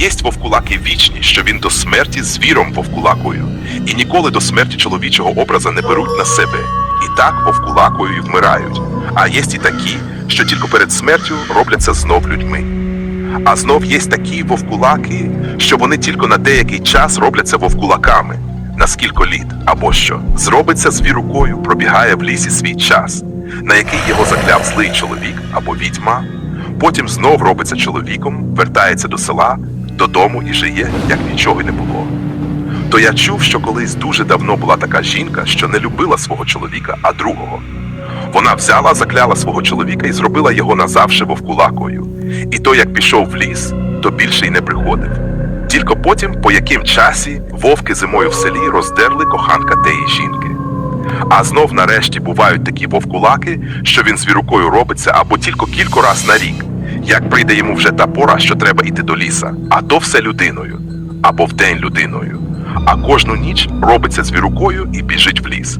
єсть вовкулаки вічні, що він до смерті звіром вовкулакою, і ніколи до смерті чоловічого образа не беруть на себе. І так вовкулакою й вмирають. А єсть і такі, що тільки перед смертю робляться знов людьми. А знов є такі вовкулаки, що вони тільки на деякий час робляться вовкулаками, на скільки літ, або що зробиться звірукою, пробігає в лісі свій час, на який його закляв злий чоловік або відьма, потім знов робиться чоловіком, вертається до села, додому і жиє, як нічого й не було. То я чув, що колись дуже давно була така жінка, що не любила свого чоловіка, а другого. Вона взяла, закляла свого чоловіка і зробила його назавше вовкулакою. І то, як пішов в ліс, то більше й не приходив. Тільки потім, по яким часі, вовки зимою в селі роздерли коханка теї жінки. А знов нарешті бувають такі вовкулаки, що він звірукою робиться або тільки кілька раз на рік, як прийде йому вже та пора, що треба йти до ліса, а то все людиною, або вдень людиною. А кожну ніч робиться звірукою і біжить в ліс.